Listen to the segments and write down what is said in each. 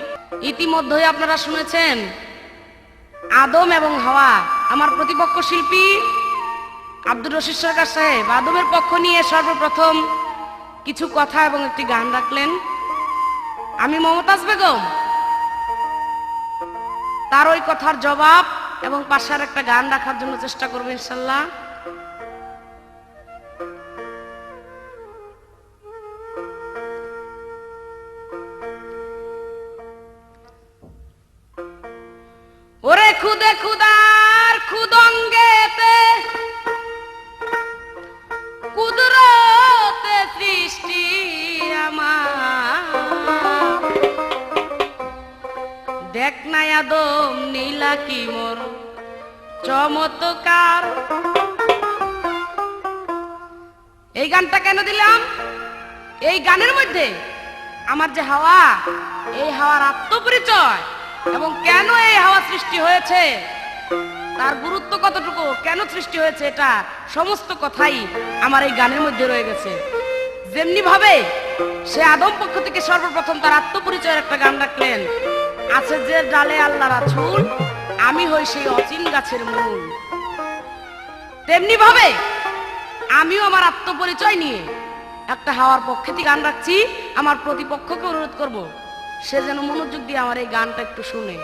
শ্রোতা আপনারা শুনেছেন, আদম এবং হাওয়া আমার প্রতিপক্ষ শিল্পী আব্দুর রশিদ সরকার সাহেব। আদমের পক্ষ নিয়ে সর্বপ্রথম কিছু কথা এবং একটি গান রাখলেন। আমি মমতাজ বেগম। তার ওই কথার জবাব এবং পাশার একটা গান রাখার জন্য চেষ্টা করব ইনশাল্লাহ। কুদরতে সৃষ্টি আমার। দেখ না নীলা কি মোর এই গানটা কেন দিলাম? এই গানের মধ্যে আমার যে হাওয়া, এই হাওয়ার আত্মপরিচয় এবং কেন এই হাওয়া সৃষ্টি হয়েছে? তার গুরুত্ব কতটুকু? কেন সৃষ্টি হয়েছে এটা? সমস্ত কথাই আমার এই গানের মধ্যে রয়ে গেছে। যেমনি ভাবে সে আদম পক্ষ থেকে সর্বপ্রথম তার আত্মপরিচয়ের একটা গান রাখলেন। আছে যে ডালে আল্লাহ রাছুল আমি হই সেই অচিন গাছের মূল। তেমনি ভাবে আমিও আমার আত্মপরিচয় নিয়ে একটা হাওয়ার পক্ষে গান রাখছি। আমার প্রতিপক্ষকে অনুরোধ করব, সে যেন মনোযোগ দিয়ে আমার এই গানটা একটু শুনে।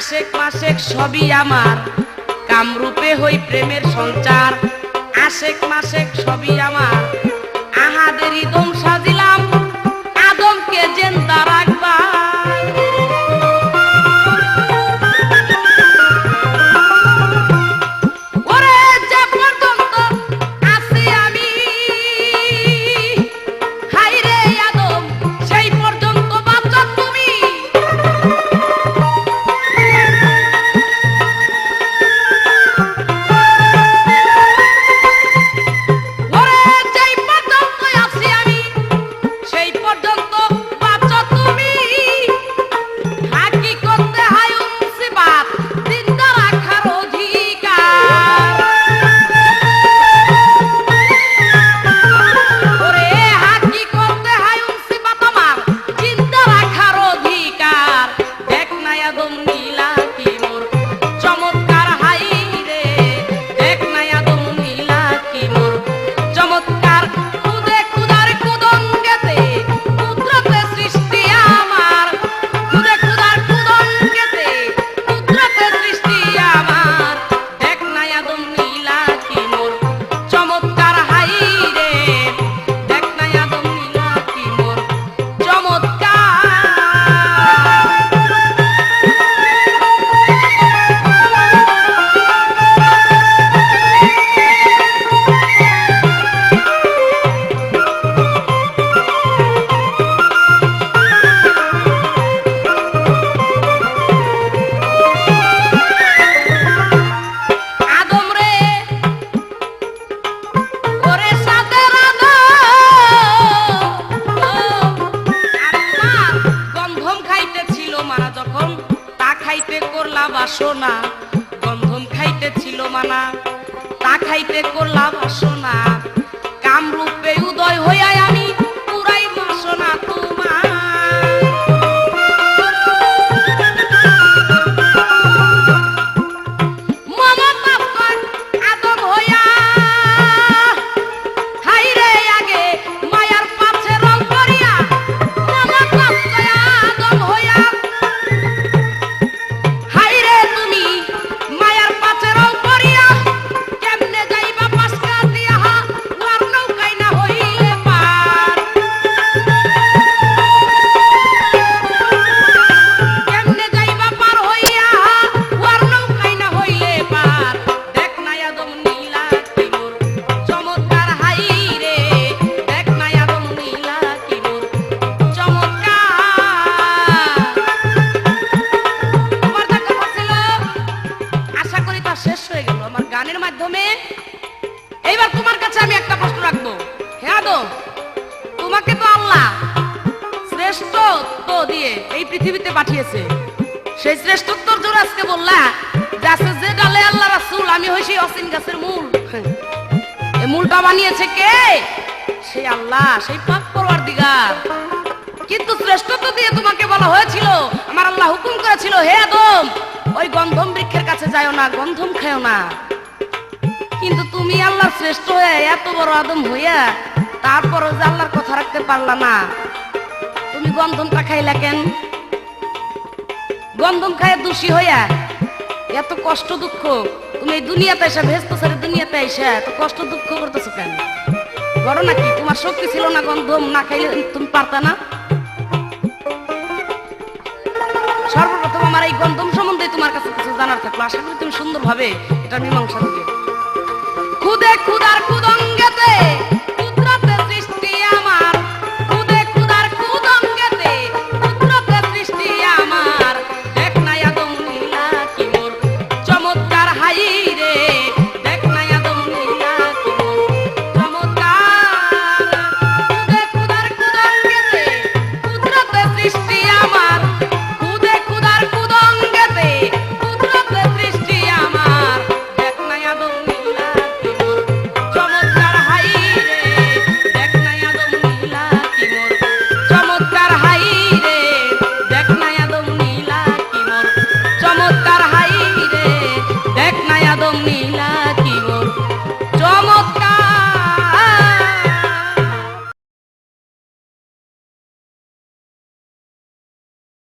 আশেক মাসেক সবই আমার। কামরূপে হই প্রেমের সঞ্চার, আশেক মাসেক সবই আমার। আহাদেরই দম সাজিলাম এইবার তোমার কাছে আমি একটা প্রশ্ন রাখব। হ্যাঁ আদম, তোমাকে তো আল্লাহ শ্রেষ্ঠত্ব দিয়ে এই পৃথিবীতে পাঠিয়েছে। সেই শ্রেষ্ঠত্বর জোর আজকে বললা আছে যে ডালে আল্লাহ রাসূল, আমি হই সেই অসীম গাছের মূল। এই মূলটা বানিয়েছে কে? সেই আল্লাহ, সেই পাক পরওয়ার দিগার কিন্তু শ্রেষ্ঠত্ব দিয়ে তোমাকে বলা হয়েছিল, আমার আল্লাহ হুকুম করেছিল, হে আদম, ওই গন্ধম বৃক্ষের কাছে যাও না, গন্ধম খাও না। কিন্তু তুমি আল্লাহ শ্রেষ্ঠ হয়ে এত বড় আদম হইয়া তারপরও যে আল্লাহর কথা রাখতে পারলা না। তুমি গন্ধমটা খাইলা কেন? গন্ধম খায় দোষী হইয়া এত কষ্ট দুঃখ তুমি এই দুনিয়াতে এসে ভেস্ত ছেড়ে দুনিয়াতে এসে এত কষ্ট দুঃখ করতেছো কেন? করো নাকি? তোমার শক্তি ছিল না গন্ধম, না খাইলে তুমি পারতা না? সর্বপ্রথম আমার এই গন্ধম সম্বন্ধে তোমার কাছে কিছু জানার থাকল। আশা করি তুমি সুন্দরভাবে এটা মীমাংসা দিবে। খুদে খুদার খুদঙ্গেতে